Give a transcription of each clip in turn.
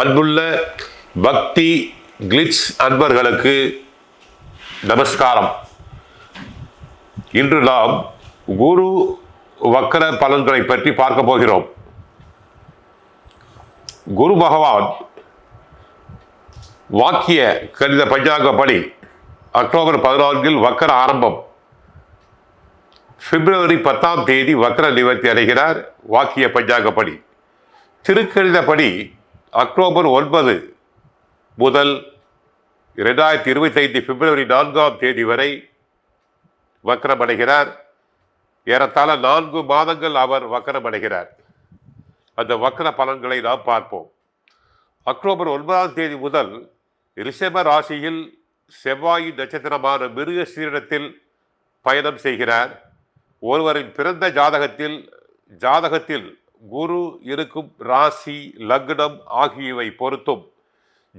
அன்புள்ள பக்தி கிளிட்ஸ் அன்பர்களுக்கு நமஸ்காரம். இன்று நாம் குரு வக்கர பலன்களை பற்றி பார்க்க போகிறோம். குரு பகவான் வாக்கிய கணித பஞ்சாங்கப்படி அக்டோபர் பதினான்கில் வக்கர ஆரம்பம். பிப்ரவரி பத்தாம் தேதி வக்கர நிவர்த்தி அடைகிறார் வாக்கிய பஞ்சாங்கப்படி. திருக்கணிதப்படி அக்டோபர் ஒன்பது முதல் இரண்டாயிரத்தி இருபத்தைந்து பிப்ரவரி நான்காம் தேதி வரை வக்கரமடைகிறார். ஏறத்தாழ நான்கு மாதங்கள் அவர் வக்கரமடைகிறார். அந்த வக்கர பலன்களை நாம் பார்ப்போம். அக்டோபர் ஒன்பதாம் தேதி முதல் ரிஷப ராசியில் செவ்வாயின் நட்சத்திரமான மிருக சீரிடத்தில் பயணம் செய்கிறார். ஒருவரின் பிறந்த ஜாதகத்தில் ஜாதகத்தில் குரு இருக்கும் ராசி லக்னம் ஆகியவை பொறுத்தும்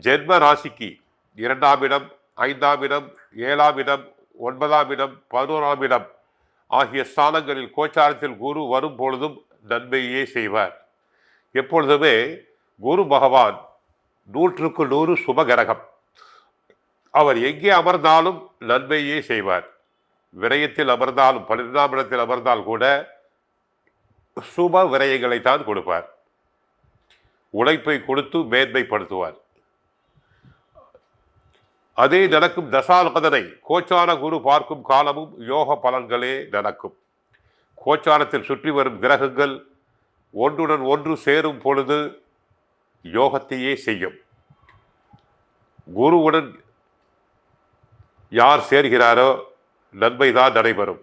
ஜென்ம ராசிக்கு இரண்டாம் இடம் ஐந்தாம் இடம் ஏழாம் இடம் ஒன்பதாம் இடம் பதினோராம் இடம் ஆகிய ஸ்தானங்களில் கோச்சாரத்தில் குரு வரும் பொழுதும் நன்மையே செய்வார். எப்பொழுதுமே குரு பகவான் நூற்றுக்கு நூறு சுபகிரகம். அவர் எங்கே அமர்ந்தாலும் நன்மையே செய்வார். விரயத்தில் அமர்ந்தாலும் பன்னிரெண்டாம் இடத்தில் அமர்ந்தால் கூட சுப விரயங்களை தான் கொடுப்பார். உழைப்பை கொடுத்து மேன்மைப்படுத்துவார். அதே நடக்கும் தசாநகதனை கோச்சார குரு பார்க்கும் காலமும் யோக பலன்களே நடக்கும். கோச்சாரத்தில் சுற்றி வரும் கிரகங்கள் ஒன்றுடன் ஒன்று சேரும் பொழுது யோகத்தையே செய்யும். குருவுடன் யார் சேர்கிறாரோ நன்மைதான் நடைபெறும்.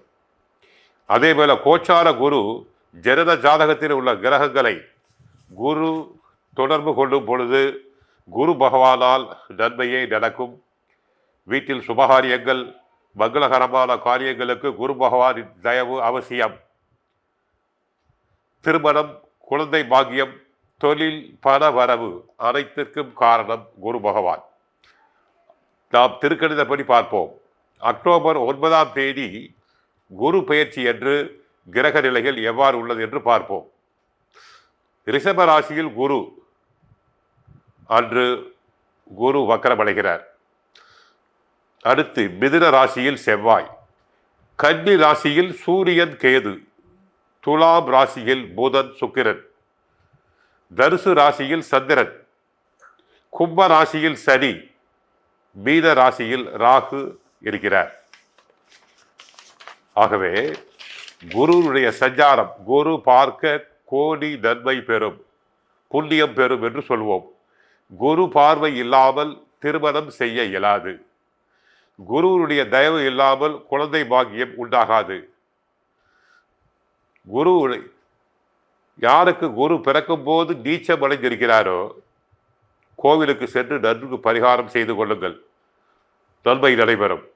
அதேபோல கோச்சார குரு ஜனத ஜாதகத்தில் உள்ள கிரகங்களை குரு தொடர்பு கொள்ளும் பொழுது குரு பகவானால் நன்மையே நடக்கும். வீட்டில் சுபகாரியங்கள் மங்களகரமான காரியங்களுக்கு குரு பகவானின் தயவு அவசியம். திருமணம் குழந்தை பாக்கியம் தொழில் பண வரவு அனைத்திற்கும் காரணம் குரு பகவான். நாம் திருக்கணிதப்படி பார்ப்போம். அக்டோபர் ஒன்பதாம் தேதி குரு பயிற்சி என்று கிரக நிலைகள் எவ்வாறு உள்ளது என்று பார்ப்போம். ரிஷப ராசியில் குரு அன்று குரு வக்கரமடைகிறார். அடுத்து மிதுன ராசியில் செவ்வாய். கன்னி ராசியில் சூரியன் கேது துலாம் ராசியில் புதன் சுக்கிரன். தனுசு ராசியில் சந்திரன். கும்ப ராசியில் சனி மீன ராசியில் ராகு இருக்கிறார் ஆகவே குருவுடைய சஞ்சாரம் குரு பார்க்க கோடி நன்மை பெறும் புண்ணியம் பெறும் என்று சொல்வோம். குரு பார்வை இல்லாமல் திருமணம் செய்ய இயலாது. குருவுடைய தயவு இல்லாமல் குழந்தை பாக்கியம் உண்டாகாது. குரு யாருக்கு குரு பிறக்கும் போது நீச்சம் அடைந்திருக்கிறாரோ கோவிலுக்கு சென்று நன்கு பரிகாரம் செய்து கொள்ளுங்கள். நன்மை நடைபெறும்.